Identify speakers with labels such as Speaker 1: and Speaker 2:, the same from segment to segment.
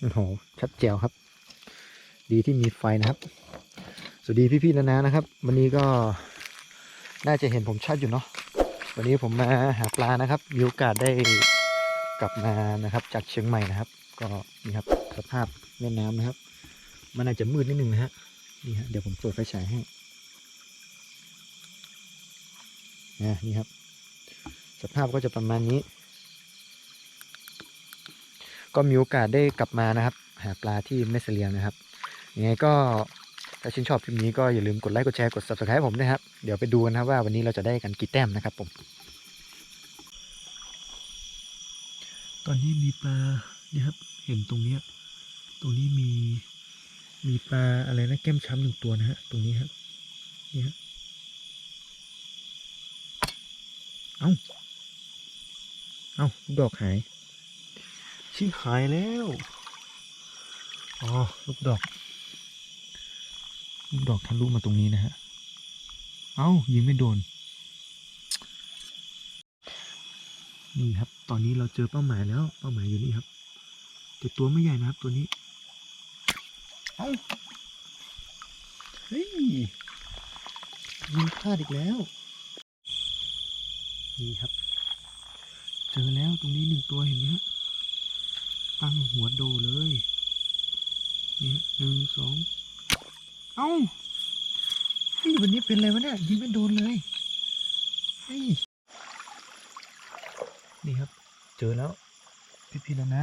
Speaker 1: โอ้โหชัดแจ๋วครับ ดีที่มีไฟนะครับ สวัสดีพี่ๆนานานะครับ วันนี้ก็น่าจะเห็นผมชัดอยู่เนาะวันนี้ผมมาหาปลานะครับมีโอกาสได้กลับมานะครับ จากเชียงใหม่นะครับ ก็นี่ครับสภาพแม่น้ำนะครับ มันอาจจะมืดนิดนึงนะฮะนี่ฮะเดี๋ยวผมเปิดไฟฉายให้นะนี่ครับ สภาพก็จะประมาณนี้ ก็มีโอกาสได้กลับมานะครับ หาปลาที่แม่เสลียงนะครับยังไงก็ถ้าชื่นชอบคลิปนี้ก็อย่าลืมกดไลค์กดแชร์กด subscribe ผมนะครับ เดี๋ยวไปดูกันนะว่าวันนี้เราจะได้กันกี่แต้มนะครับผม
Speaker 2: ตอนนี้มีปลาเนี่ยครับ เห็นตรงเนี้ยตรงนี้มีมีปลาอะไรนะแก้มช้ำหนึ่งตัวนะฮะตรงนี้ครับนี่ฮะเอ้า เอ้าดอกหาย ชิหายแล้ว อ๋อลูกดอกลูกดอกทะลุมาตรงนี้นะฮะ เอ้ายิงไม่โดน นี่ครับ ตอนนี้เราเจอเป้าหมายแล้ว เป้าหมายอยู่นี่ครับ แต่ตัวไม่ใหญ่นะครับตัวนี้ เอ้า เฮ้ย ยิงพลาดอีกแล้ว นี่ครับ เจอแล้วตรงนี้หนึ่งตัวเห็นไหมฮะ ตั้งหัวโดเลยนี่ฮะหนึ่งสอง เอ้าเฮ้ยวันนี้เป็นอะไรวะเนี่ยยิงไม่โดนเลยเฮ้ยนี่ครับ เจอแล้วพี่พี่แล้วนะ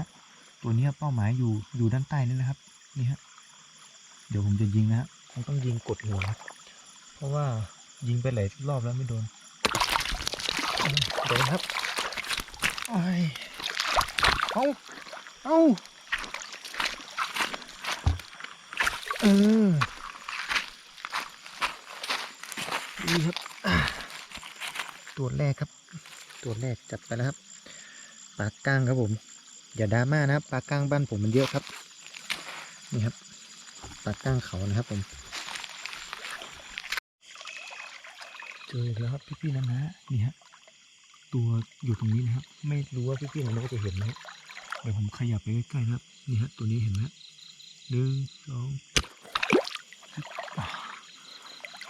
Speaker 2: ตัวเนี้ยเป้าหมายอยู่อยู่ด้านใต้นี่นะครับ นี่ฮะ เดี๋ยวผมจะยิงนะฮะคงต้องยิงกดหัวนะเพราะว่ายิงไปหลายรอบแล้วไม่โดนเอาโดนครับ โอ้ย เอา เอาเออนี่ครับ ตัวแรกครับ ตัวแรกจัดไปแล้วครับ ปลาก้างครับผม อย่าดราม่านะครับปลาก้างบ้านผมมันเยอะครับ นี่ครับ ปลาก้างเขานะครับผมเจอแล้วครับพี่ๆนะนะนี่ฮะตัวอยู่ตรงนี้นะครับ ไม่รู้ว่าพี่ๆนะนะจะเห็นไหม ดี๋ยวผมขยับไปใกล้ๆนะครับนี่ฮะตัวนี้เห็นไหมฮะหนึ่งสอง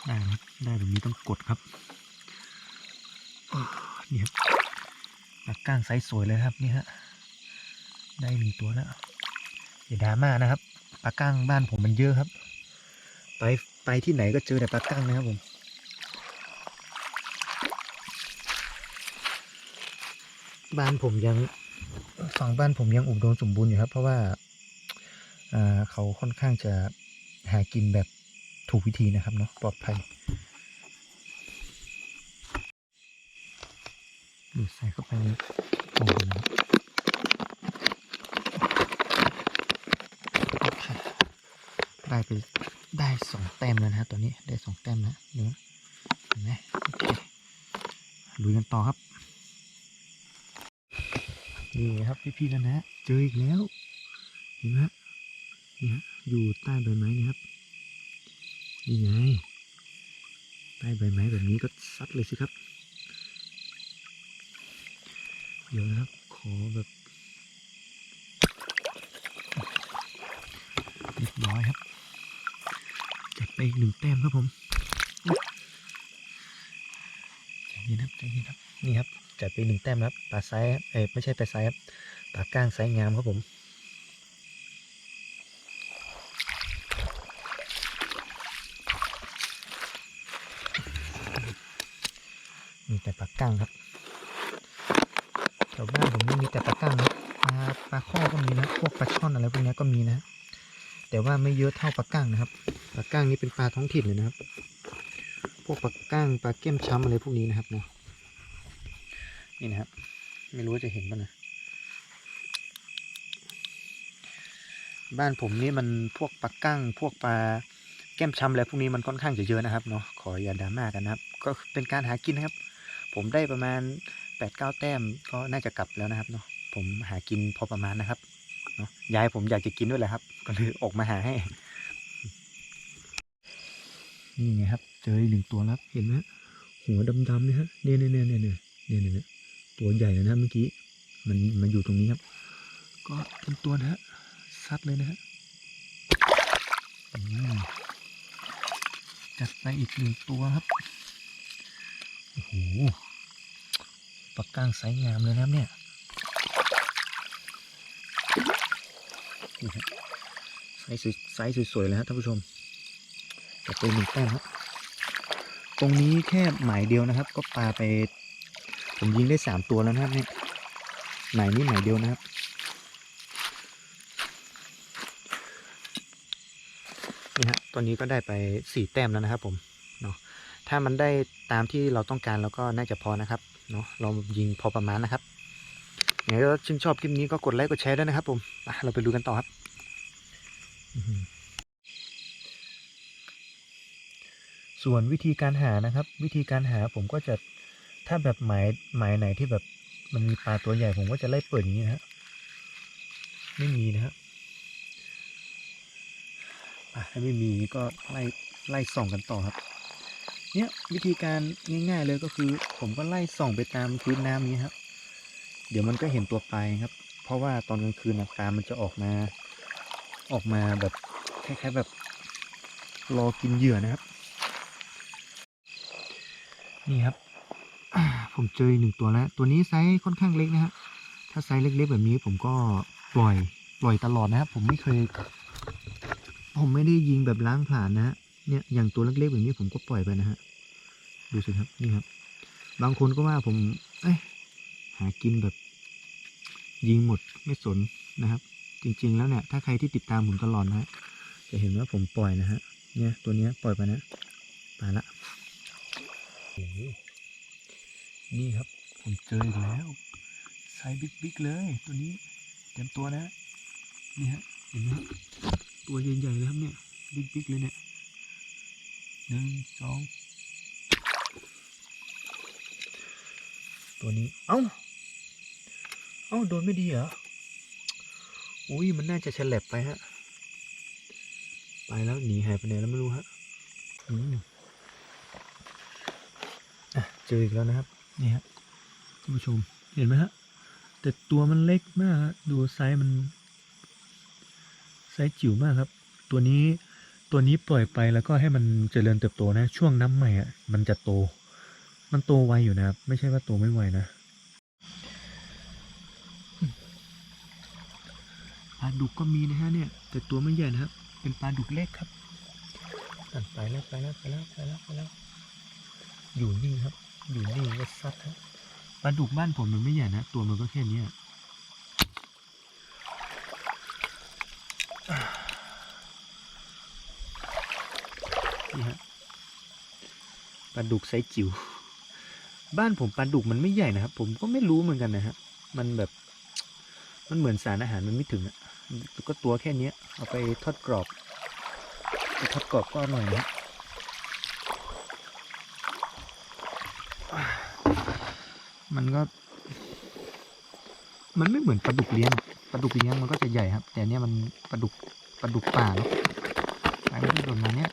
Speaker 2: ได้ครับได้แบบนี้ต้องกดครับนี่ครับปลาก้างไซส์สวยเลยครับนี่ฮะได้หนึ่งตัวแล้วอย่าดราม่านะครับปลาก้างบ้านผมมันเยอะครับ ไปไปที่ไหนก็เจอแต่ปลาก้างนะครับผมบ้านผมยัง ฝั่งบ้านผมยังอุดมสมบูรณ์อยู่ครับ เพราะว่าเขาค่อนข้างจะหากินแบบถูกวิธีนะครับเนาะปลอดภัยดูดใส่เข้าไปในโอ่งนะได้ไปได้สองแต้มแล้วนะฮะตัวนี้ได้สองแต้มนะเนื้อเห็นไหมโอเคลุยกันต่อครับ นี่ครับพี่ๆแล้วนะเจออีกแล้วเห็นไหมนี่ฮะอยู่ใต้ใบไม้นี่ครับนี่ไงใต้ใบไม้แบบนี้ก็ซัดเลยสิครับ เดี๋ยวนะครับขอแบบเรียบร้อยครับจัดไปอีกหนึ่งแต้มครับผมใจเย็นครับใจเย็นครับนี่ครับ จัดไปหนึ่งแต้มแล้วปลาไซส์เอ้ไม่ใช่ปลาไซส์ครับปลาก้างไซส์งามครับผมมีแต่ปลาก้างครับแถวบ้านผมนี่มีแต่ปลาก้างนะปลาปลาข้อก็มีนะพวกปลาช่อนอะไรพวกนี้ก็มีนะ แต่ว่าไม่เยอะเท่าปลาก้างนะครับปลาก้างนี่เป็นปลาท้องถิ่นเลยนะครับ พวกปลาก้างปลาเก้มช้ำอะไรพวกนี้นะครับเนาะ นี่นะครับ ไม่รู้จะเห็นป่ะนะ บ้านผมนี่มันพวกปลากั้ง พวกปลาแก้มช้ำอะไรพวกนี้มันค่อนข้างจะเยอะนะครับเนาะ ขออย่าดราม่ากันนะครับ ก็เป็นการหากินนะครับ ผมได้ประมาณ8ปดเก้าแต้มก็น่าจะกลับแล้วนะครับเนาะ ผมหากินพอประมาณนะครับเนาะ ยายผมอยากจะกินด้วยแหละครับ ก็เลยออกมาหาให้ นี่ไงครับ เจออีกหนึ่งตัวแล้ว เห็นไหมหัวดำๆเนี่ยฮะเนี่ยเนี่ยเนี่ยเนี่ยเนี่ยเนี่ยเนี่ย ตัวใหญ่เลยนะเมื่อกี้ มันมันอยู่ตรงนี้ครับ ก็เป็นตัวนะฮะ ซัดเลยนะฮะจัดไปอีกหนึ่งตัวครับ โอ้โหปลากก้างไซส์งามเลยนะครับเนี่ยนะฮะไซส์สวยไซส์สวยๆเลยฮะท่านผู้ชมจัดไปหนึ่งแต้มครับ ตรงนี้แค่หมายเดียวนะครับ ก็ปลาไป ผมยิงได้สามตัวแล้วนะครับเนี่ยหมายนี้หมายเดียวนะครับ นี่ฮะตัวนี้ก็ได้ไปสี่แต้มแล้วนะครับ ผมเนาะถ้ามันได้ตามที่เราต้องการแล้วก็น่าจะพอนะครับเนาะเรายิงพอประมาณนะครับยังไงก็ชื่นชอบคลิปนี้ก็กดไลค์กดแชร์ด้วยนะครับผมเราไปดูกันต่อครับส่วนวิธีการหานะครับ วิธีการหาผมก็จะ ถ้าแบบหมายหมายไหนที่แบบมันมีปลาตัวใหญ่ผมก็จะไล่เปิดอย่างนี้นะฮะไม่มีนะครับอะถ้าไม่มีก็ไล่ไล่ส่องกันต่อครับ เนี่ยวิธีการง่าย ๆเลยก็คือ ผมก็ไล่ส่องไปตามพื้นน้ำนี้ครับ เดี๋ยวมันก็เห็นตัวปลายครับ เพราะว่าตอนกลางคืนนะปลามันจะออกมา ออกมาแบบคล้ายๆแบบรอกินเหยื่อนะครับ นี่ครับอ่า ผมเจอหนึ่งตัวแล้ว ตัวนี้ไซส์ค่อนข้างเล็กนะฮะถ้าไซส์เล็กๆแบบนี้ผมก็ปล่อยปล่อยตลอดนะครับผมไม่เคย ผมไม่ได้ยิงแบบล้างผ่านนะฮะเนี่ยอย่างตัวเล็กๆแบบนี้ผมก็ปล่อยไปนะฮะดูสิครับนี่ครับ บางคนก็ว่าผม เอ้ยหากินแบบ ยิงหมดไม่สนนะครับ จริง ๆ แล้วเนี่ย ถ้าใครที่ติดตามผมตลอดนะฮะจะเห็นว่าผมปล่อยนะฮะเนี่ยตัวเนี้ยปล่อยไปนะไปละโอ้ นี่ครับ ผมเจออีกแล้วไซส์บิ๊กๆเลย ตัวนี้เต็มตัวนะ นี่ฮะเห็นไหมตัวใหญ่ๆเลยครับเนี่ยบิ๊กๆเลยเนี่ยหนึ่งสองตัวนี้ เอ้า เอ้า โดนไม่ดีเหรอ อุ้ย มันน่าจะฉลับไปฮะ ไปแล้วหนีหายไปไหนแล้วไม่รู้ฮะ อืมอะเจออีกแล้วนะครับ นี่ฮะท่านผู้ชมเห็นไหมฮะแต่ตัวมันเล็กมากดูไซส์มันไซส์จิ๋วมากครับ ตัวนี้ตัวนี้ปล่อยไปแล้วก็ให้มันเจริญเติบโตนะ ช่วงน้ำใหม่อะมันจะโต มันโตไวอยู่นะครับ ไม่ใช่ว่าโตไม่ไวนะปลาดุกก็มีนะฮะเนี่ย แต่ตัวไม่ใหญ่นะครับ เป็นปลาดุกเล็กครับไปแล้วไปแล้วไปแล้วไปแล้วไปแล้วอยู่นี่ครับ อยู่นี่ก็ซัดปลาดุกบ้านผมมันไม่ใหญ่นะ ตัวมันก็แค่นี้นี่ฮะปลาดุกไซส์จิ๋วบ้านผมปลาดุกมันไม่ใหญ่นะครับ ผมก็ไม่รู้เหมือนกันนะฮะ มันแบบ มันเหมือนสารอาหารมันไม่ถึงอะก็ตัวแค่นี้เอาไปทอดกรอบทอดกรอบก็อร่อยนะ มันก็ มันไม่เหมือนปลาดุกเลี้ยงปลาดุกเลี้ยงมันก็จะใหญ่ครับ แต่เนี้ยมันปลาดุกปลาดุกป่าเนาะไปไม่ได้โดนมาเนี้ย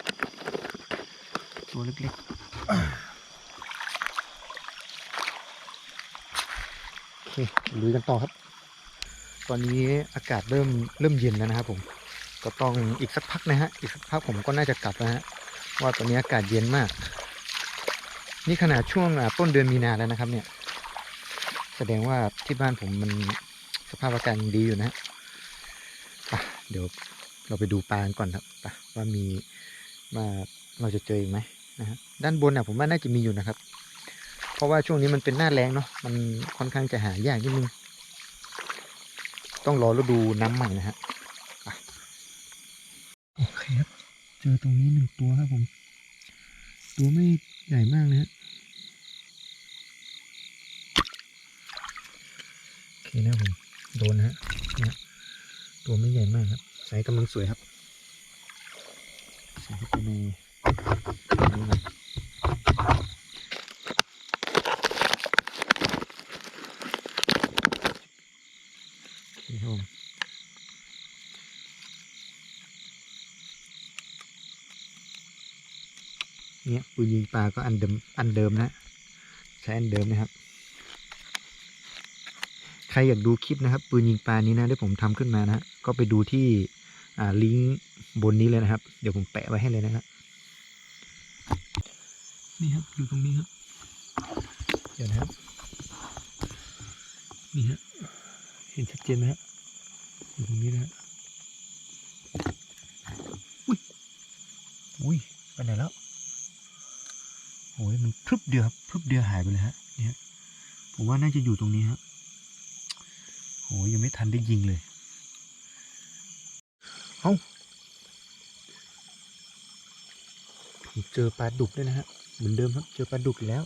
Speaker 2: ตัวเล็กๆโอเคลุยกันต่อครับ ตอนนี้อากาศเริ่มเริ่มเย็นแล้วนะครับผมก็ต้องอีกสักพักนะฮะ อีกสักพักผมก็น่าจะกลับแล้วฮะ ว่าตอนนี้อากาศเย็นมาก นี่ขนาดช่วงต้นเดือนมีนาแล้วนะครับ เนี่ย แสดงว่าที่บ้านผมมันสภาพอากาศยังดีอยู่นะะเดี๋ยวเราไปดูปลากันก่อนครับว่ามีว่าเราจะเจออีกไหมนะฮะด้านบนน่ะผมว่าน่าจะมีอยู่นะครับ เพราะว่าช่วงนี้มันเป็นหน้าแรงเนาะมันค่อนข้างจะหายากนิดนึงต้องรอฤดูน้ำใหม่นะฮะโอเคครับเจอตรงนี้หนึ่งตัวครับผม ตัวไม่ ใหญ่มากนะฮะโอเคนะผมโดนนะฮะเนี่ยตัวไม่ใหญ่มากครับไซส์กำลังสวยครับใส่เข้าไปในนี่นะนี่ครับผมเนี่ย ปืนยิงปลาก็อันเดิมอันเดิมนะ ใช้อันเดิมนะครับ ใครอยากดูคลิปนะครับปืนยิงปลานี้นะที่ผมทำขึ้นมานะฮะก็ไปดูที่อ่าลิงก์บนนี้เลยนะครับ เดี๋ยวผมแปะไว้ให้เลยนะครับ
Speaker 3: นี่ครับอยู่ตรงนี้ครับ
Speaker 2: เดี๋ยวนะครับ
Speaker 3: นี่ฮะเห็นชัดเจนไหมฮะอยู่ตรงนี้นะฮะ
Speaker 2: อุ้ยอุ้ยไปไหนแล้ว มันพรึบเดียวครับพรึบเดียวหายไปเลยฮะเนี่ยผมว่าน่าจะอยู่ตรงนี้ครับโอ้ยยังไม่ทันได้ยิงเลยเอ้าผมเจอปลาดุกด้วยนะฮะเหมือนเดิมครับ เจอปลาดุกแล้ว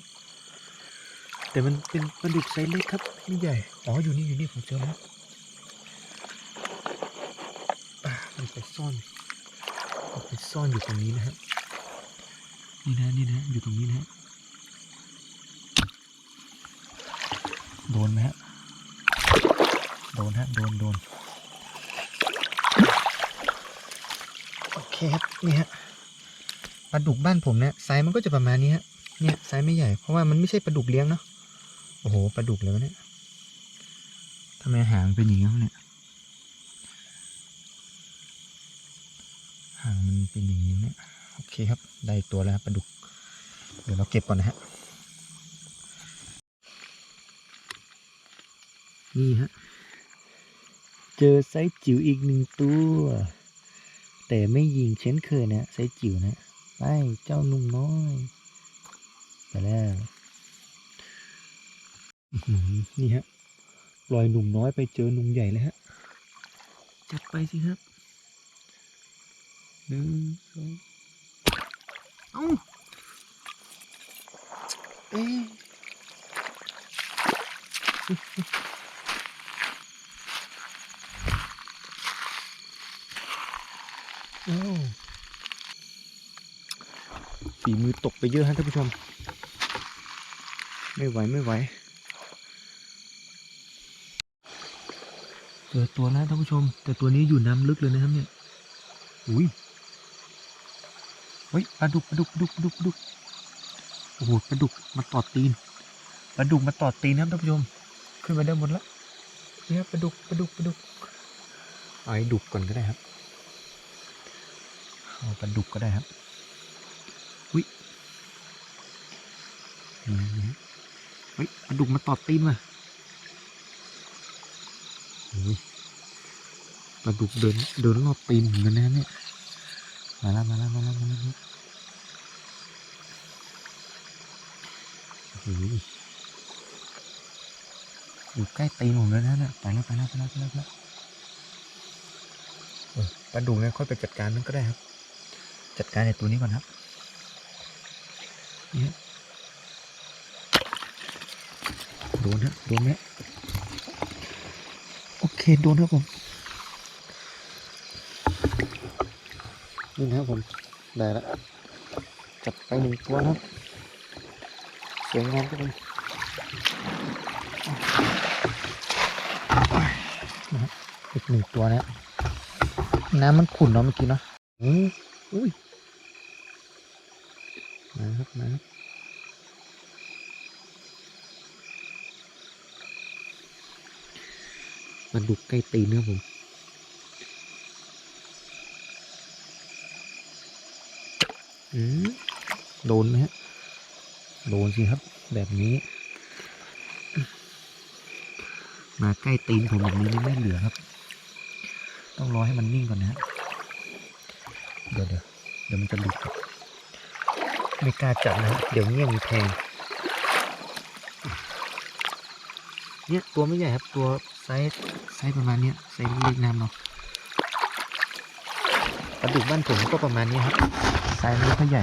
Speaker 2: แต่มันเป็นปลาดุกไซส์เล็กครับไม่ใหญ่อ๋ออยู่นี่อยู่นี่ผมเจอแล้วมันไปซ่อนมันไปซ่อนอยู่ตรงนี้นะฮะ
Speaker 3: นี่นะนี่นะอยู่ตรงนี้นะฮะ โดนไหมฮะ โดนฮะ โดนโดน
Speaker 2: โอเคครับ นี่ฮะ ปลาดุกบ้านผมเนี่ยไซส์มันก็จะประมาณนี้ฮะ เนี่ยไซส์ไม่ใหญ่ เพราะว่ามันไม่ใช่ปลาดุกเลี้ยงเนาะ โอ้โห ปลาดุกเลยวะเนี่ยทำไมหางเป็นอย่างนี้วะเนี่ย หางมันเป็นอย่างนี้เนี่ย โอเคครับ ได้ตัวแล้วครับปลาดุก เดี๋ยวเราเก็บก่อนนะฮะ นี่ฮะ เจอไซส์จิ๋วอีกหนึ่งตัว แต่ไม่ยิงเช่นเคยนะไซส์จิ๋วนะไปเจ้านุ่มน้อยไปแล้วนี่ฮะปล่อยหนุ่มน้อยไปเจอหนุ่มใหญ่เลยฮะ
Speaker 3: จัดไปสิครับ
Speaker 2: หนึ่งสองเอ้าเอ๊ะเอ้า ฝีมือตกไปเยอะฮะท่านผู้ชม ไม่ไหวไม่ไหว
Speaker 3: เจอตัวแล้วท่านผู้ชม แต่ตัวนี้อยู่น้ำลึกเลยนะครับเนี่ย
Speaker 2: อุ้ยเฮ้ยปลาดุกปลาดุกปลาดุกปลาดุกปลาดุกโอ้โหปลาดุกมาตอดตีนปลาดุกมาตอดตีนนะครับท่านผู้ชม ขึ้นมาได้หมดแล้วเนี่ยปลาดุกปลาดุกปลาดุกเอาไอ้ดุกก่อนก็ได้ครับ เอาปลาดุกก็ได้ครับอุ้ยนี่นะเฮ้ยปลาดุกมาตอดตีนมาอุ้ยปลาดุกเดินเดินรอบตีนเหมือนกันนะเนี่ยมาแล้วมาแล้วมาแล้วมาแล้วโอ้โหอยู่ใกล้ตีนผมแล้วนะเนี่ยไปแล้วไปแล้วไปแล้วไปแล้วปลาดุกเนี่ยค่อยไปจัดการนั่นก็ได้ครับ จัดการในตัวนี้ก่อนครับเนี่ยโดนฮะโดนไหมโอเคโดนครับผมนี่นะครับผม ได้แล้วจับไปหนึ่งตัวนะครับสวยงามครับผมนอีกหนึ่งตัวนะน้ำมันขุ่นเนาะเมื่อกี้เนาะอืออุ้ย มาครับมาครับมาดุกใกล้ตีนนะครับผมอืมโดนไหมฮะ โดนสิครับ แบบนี้ มาใกล้ตีนผมแบบนี้ไม่เหลือครับ ต้องรอให้มันนิ่งก่อนนะฮะ เดี๋ยวเดี๋ยวเดี๋ยวมันจะหลุดครับ ไม่กล้าจับนะ เดี๋ยวเงี้ยมีแทงเนี่ยตัวไม่ใหญ่ครับตัวไซส์ไซส์ประมาณเนี้ยไซส์เล็กน้ำเนาะปลาดุกบ้านผมก็ประมาณนี้ครับไซส์ไม่ค่อยใหญ่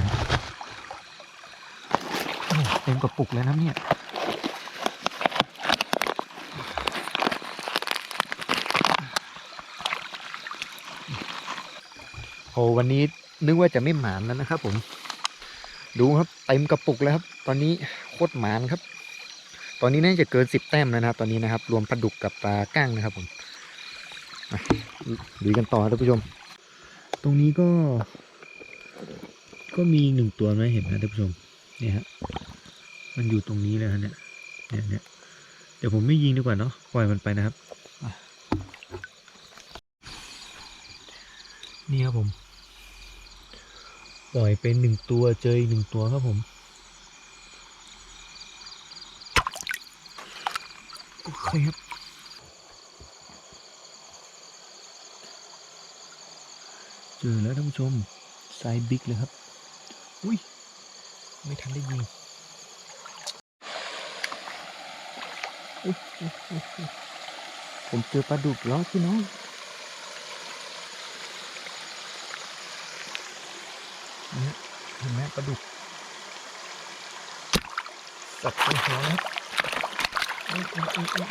Speaker 2: เต็มกระปุกเลยนะเนี่ยโหวันนี้นึกว่าจะไม่หมานแล้วนะครับผม ดูครับเต็มกระปุกแล้วครับ ตอนนี้โคตรหมานครับ ตอนนี้น่าจะเกินสิบแต้มแล้วนะครับ ตอนนี้นะครับ รวมปลาดุกกับปลาก้างนะครับผมมาดูกันต่อครับท่านผู้ชม ตรงนี้ก็ ก็มีหนึ่งตัวนะเห็นไหมท่านผู้ชมเนี่ยฮะมันอยู่ตรงนี้เลยฮะเนี่ยเนี่ยเนี่ยดี๋ยวผมไม่ยิงดีกว่าเนาะปล่อยมันไปนะครับอะนี่ครับผม ปล่อยเป็นหนึ่งตัวเจออีกหนึ่งตัวครับผมโอเคครับเจอแล้วท่านผู้ชมไซส์บิ๊กเลยครับ อุ้ย ไม่ทันได้ยิงผมเจอปลาดุกแล้วพี่น้อง นี่เห็นไหมปลาดุกสับไปหัวนะครับอุ๊ยอุ๊ยอุ๊ยอุ๊ย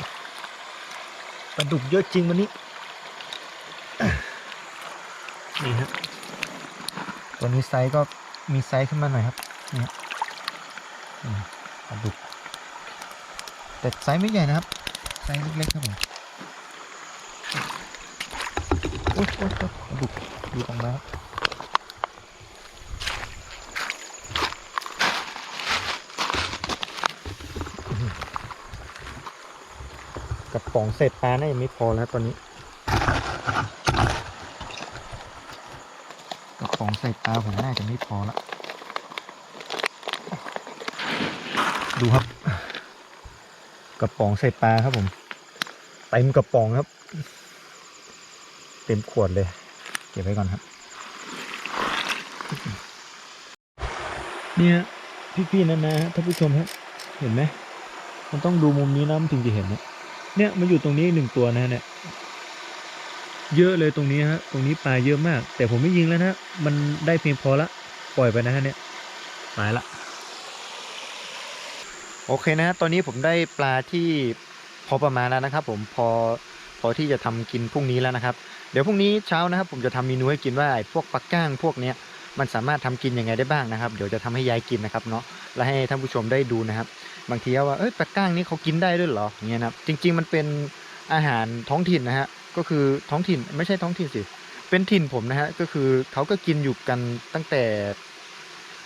Speaker 2: ปลาดุกเยอะจริงวันนี้ นี่ฮะตัวนี้ไซส์ก็มีไซส์ขึ้นมาหน่อยครับเนี่ฮะอืมปลาดุก แต่ไซส์ไม่ใหญ่นะครับ ไซส์เล็กๆครับผมโอ๊ยโอ๊ยโอ๊ยปลาดุกดูออกมาครับ กระป๋องเศษปลาน่าจะไม่พอแล้วตอนนี้กระป๋องใส่ปลาผมน่าจะไม่พอละดูครับ กระป๋องใส่ปลาครับผมเต็มกระป๋องครับ เต็มขวดเลย เก็บไว้ก่อนครับ เนี่ยพี่ๆนะนะท่านผู้ชมครับเห็นไหมมันต้องดูมุมนี้นะมันถึงจะเห็นนะ เนี่ยมันอยู่ตรงนี้หนึ่งตัวนะเนี่ยเยอะเลยตรงนี้ฮะ ตรงนี้ปลาเยอะมาก แต่ผมไม่ยิงแล้วนะมันได้เพียงพอละ ปล่อยไปนะฮะเนี่ยตายละ
Speaker 1: โอเคนะฮะตอนนี้ผมได้ปลาที่พอประมาณแล้วนะครับ ผมพอพอที่จะทำกินพรุ่งนี้แล้วนะครับ เดี๋ยวพรุ่งนี้เช้านะครับ ผมจะทำเมนูให้กินว่าไอพวกปลาก้างพวกเนี้ยมันสามารถทำกินยังไงได้บ้างนะครับ เดี๋ยวจะทำให้ยายกินนะครับเนาะและให้ท่านผู้ชมได้ดูนะครับ บางทีว่าเอ้ยปลาก้างนี่เขากินได้ด้วยเหรออย่างเงี้ยนะครับจริง ๆ มันเป็นอาหารท้องถิ่นนะฮะก็คือท้องถิ่นไม่ใช่ท้องถิ่นสิเป็นถิ่นผมนะฮะก็คือเขาก็กินอยู่กันตั้งแต่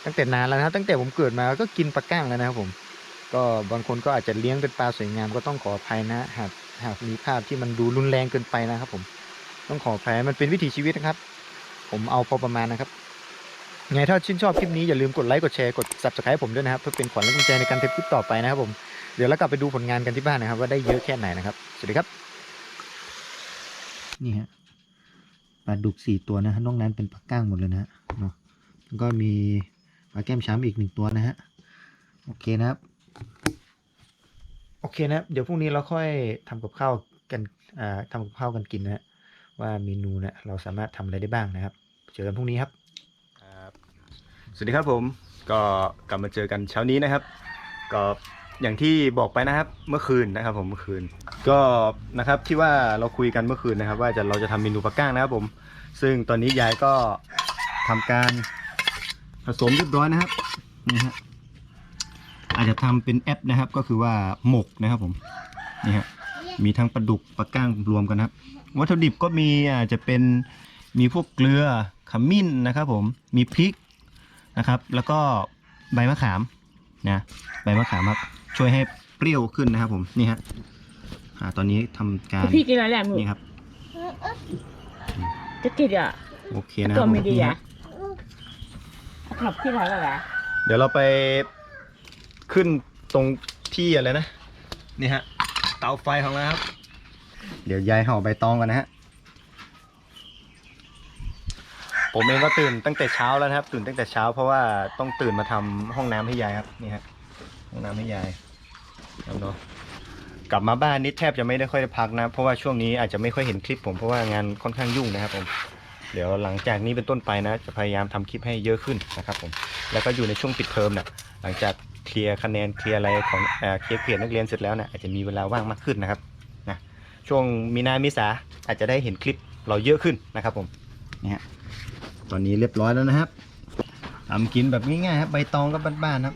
Speaker 1: ตั้งแต่นานแล้วนะตั้งแต่ผมเกิดมาก็กินปลาก้างแล้วนะครับผม ก็บางคนก็อาจจะเลี้ยงเป็นปลาสวยงามก็ต้องขออภัยนะหากหากมีภาพที่มันดูรุนแรงเกินไปนะครับผมต้องขออภัยมันเป็นวิถีชีวิตนะครับ ผมเอาพอประมาณนะครับ ไงถ้าชื่นชอบคลิปนี้อย่าลืมกดไลค์กดแชร์กด subscribe ผมด้วยนะครับเพื่อเป็นขวัญและกำลังใจในการทำคลิปต่อไปนะครับผมเดี๋ยวเรากลับไปดูผลงานกันที่บ้านนะครับ ว่าได้เยอะแค่ไหนนะครับ สวัสดีครับนี่ฮะปลาดุกสี่ตัวนะฮะนอกนั้นเป็นปลาก้างหมดเลยนะฮะเนาะแล้วก็มีปลาแก้มช้ำอีกหนึ่งตัวนะฮะโอเคนะครับโอเคนะครับเดี๋ยวพรุ่งนี้เราค่อยทำกับข้าวกันอ่าทำกับข้าวกันกินนะฮะว่าเมนูเนี่ยเราสามารถทำอะไรได้บ้างนะครับเจอกันพรุ่งนี้ครับ
Speaker 4: ครับ สวัสดีครับผมก็กลับมาเจอกันเช้านี้นะครับ ก็อย่างที่บอกไปนะครับเมื่อคืนนะครับ ผมเมื่อคืน ก็นะครับที่ว่าเราคุยกันเมื่อคืนนะครับ ว่าจะเราจะทำเมนูปลาก้างนะครับผม ซึ่งตอนนี้ยายก็ทำการผสมเรียบร้อยนะครับนี่ฮะอาจจะทำเป็นแอปนะครับ ก็คือว่าหมกนะครับผมนี่ฮะมีทั้งปลาดุกปลาก้างรวมกันนะครับ วัตถุดิบก็มีอาจจะเป็นมีพวกเกลือขมิ้นนะครับ ผมมีพริก นะครับ แล้วก็ใบมะขามนะใบมะขามครับช่วยให้เปรี้ยวขึ้นนะครับ ผมนี่ฮะอ่าตอนนี้ทำการ
Speaker 5: พี่กินอะไรแหละหนู
Speaker 4: นี่ครับ
Speaker 5: จะกินอะ
Speaker 4: โอเคนะครับ
Speaker 5: ตัวไม่ดี
Speaker 4: นี่
Speaker 5: อะ
Speaker 4: ฮะ
Speaker 5: ขับพี่ไรกันแหละ
Speaker 4: เดี๋ยวเราไปขึ้นตรงที่อะไรนะนี่ฮะเตาไฟของเราครับ เดี๋ยวยายห่อใบตองกันนะฮะ ผมเองก็ตื่นตั้งแต่เช้าแล้วนะครับ ตื่นตั้งแต่เช้าเพราะว่าต้องตื่นมาทำห้องน้ำให้ยายครับนี่ฮะห้องน้ำให้ยายครับเนาะกลับมาบ้านนี่แทบจะไม่ได้ค่อยได้พักนะ เพราะว่าช่วงนี้อาจจะไม่ค่อยเห็นคลิปผมเพราะว่างานค่อนข้างยุ่งนะครับผมเดี๋ยวหลังจากนี้เป็นต้นไปนะ จะพยายามทำคลิปให้เยอะขึ้นนะครับผมแล้วก็อยู่ในช่วงปิดเทอมนี่ยหลังจากเคลียร์คะแนนเคลียร์อะไรของเอเคลียร์เกรดนักเรียนเสร็จแล้วนี่ยอาจจะมีเวลาว่างมากขึ้นนะครับนะช่วงมีนามิสาอาจจะได้เห็นคลิปเราเยอะขึ้นนะครับผมนี่ฮะ ตอนนี้เรียบร้อยแล้วนะครับทำกินแบบง่ายๆครับใบตองกับบ้านๆครับ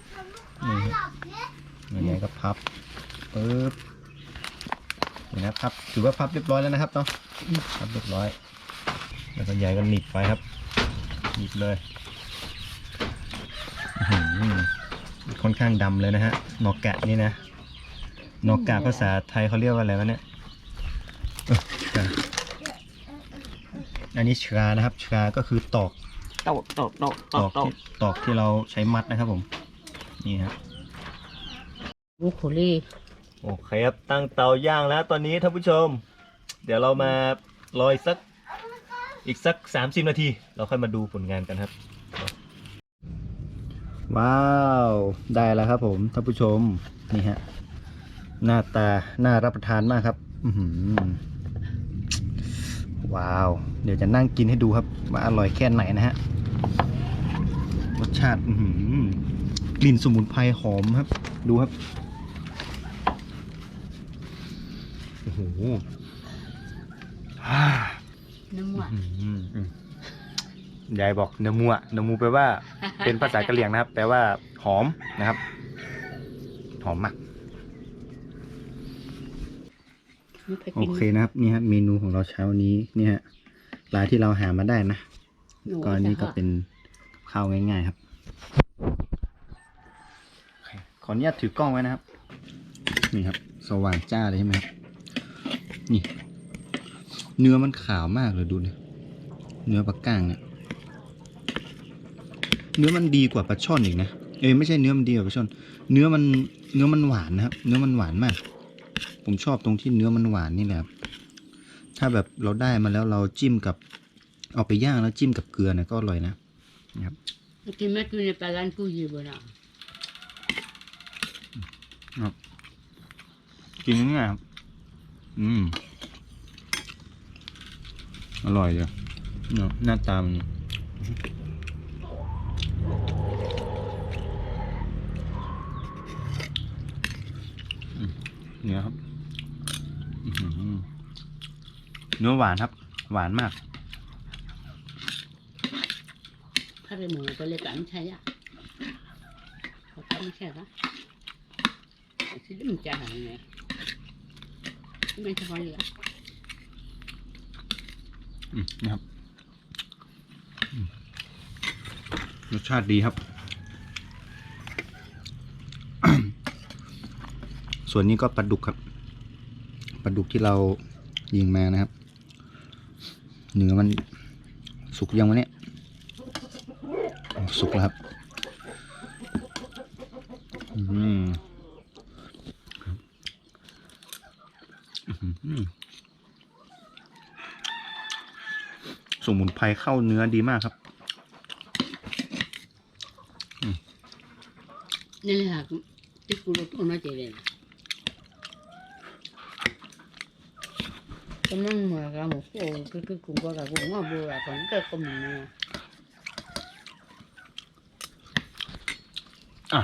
Speaker 4: นี่ฮะยังไงก็พับปึ๊บนี่นะครับถือว่าพับเรียบร้อยแล้วนะครับเนาะพับเรียบร้อย แล้วก็ยายก็หนีบไปครับหนีบเลยค่อนข้างดำเลยนะฮะนอกแกะนี่นะนกกาภาษาไทยเขาเรียกว่าอะไรวะเนี่ยเออเดี๋ยวนะ อันนี้ชรานะครับชราก็คือตอก
Speaker 2: โตะโตะโตะ
Speaker 4: ตอกที่ตอกที่เราใช้มัดนะครับผม นี่ครับ
Speaker 2: บุคลี
Speaker 4: โอเคครับตั้งเตาย่างแล้วตอนนี้ท่านผู้ชม เดี๋ยวเรามารออีกสักอีกสักสามสิบนาที เราค่อยมาดูผลงานกันครับ ว้าวได้แล้วครับผมท่านผู้ชมนี่ฮะหน้าตาน่ารับประทานมากครับ อือหือ ว้าว เดี๋ยวจะนั่งกินให้ดูครับ ว่าอร่อยแค่ไหนนะฮะ รสชาติอื้อหือกลิ่นสมุนไพรหอมครับ ดูครับ โอ้โหอ่า
Speaker 2: น้ำหวาน
Speaker 4: อืมอืมยายบอกเนอมัวเนอมูแปลว่า เป็นภาษากะเหรี่ยงนะครับ แปลว่าหอมนะครับ หอมมาก โอเคนะครับนี่ฮะเมนูของเราเช้านี้นี่ฮะปลาที่เราหามาได้นะก็อันนี้ก็เป็นข้าวง่ายๆครับโอเคขออนุญาตถือกล้องไว้นะครับ นี่ครับ สว่างจ้าเลยใช่ไหมครับนี่ เนื้อมันขาวมากเลยดูเนี่ยเนื้อปลาก้างเนี่ยเนื้อมันดีกว่าปลาช่อนอีกนะเอ้ยไม่ใช่เนื้อมันดีกว่าปลาช่อน เนื้อมันเนื้อมันหวานนะครับ เนื้อมันหวานมาก ผมชอบตรงที่เนื้อมันหวานนี่แหละครับถ้าแบบเราได้มาแล้วเราจิ้มกับ เอาไปย่างแล้วจิ้มกับเกลือเนี่ยก็อร่อยนะนะครับ
Speaker 2: กินไม่กินในปลาล้านกูยีบ่นะ
Speaker 4: กินง่ายๆครับ อืม อร่อยเลยเนาะหน้าตามันอืมเนื้อครับอื้อหือ เนื้อหวานครับ หวานมาก
Speaker 2: ถ้าเป็นหมูก็เลยกันใช่ยะเขาทำไม่ใช่ปะที่มันจะหายไงไม่ใช่พออยู่แล้ว
Speaker 4: อืมนี่ครับอืมรสชาติดีครับ ส่วนนี้ก็ปลาดุกครับปลาดุกที่เรายิงมานะครับ เนื้อมันสุกยังวะเนี่ยสุกแล้วครับอืมสมุนไพรเข้าเนื้อดีมากครับ
Speaker 2: นี่แหละที่กูรู้ตัวน่าจะเลยก็นั่งมากับหมูโอ้คืออกูก็กับกูมา บัวตอนก็ก็มีนะ
Speaker 4: อะ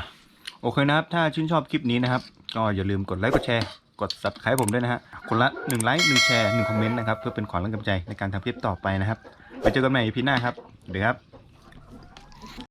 Speaker 4: โอเคนะครับ ถ้าชื่นชอบคลิปนี้นะครับ ก็อย่าลืมกดไลค์ กดแชร์ กด subscribe ผมด้วยนะฮะ คนละ1ไลค์ 1 แชร์ 1 คอมเมนต์นะครับ เพื่อเป็นขวัญและกำลังใจในการทำคลิปต่อไปนะครับ ไปเจอกันใหม่พีหน้าครับ เดี๋ยวครับ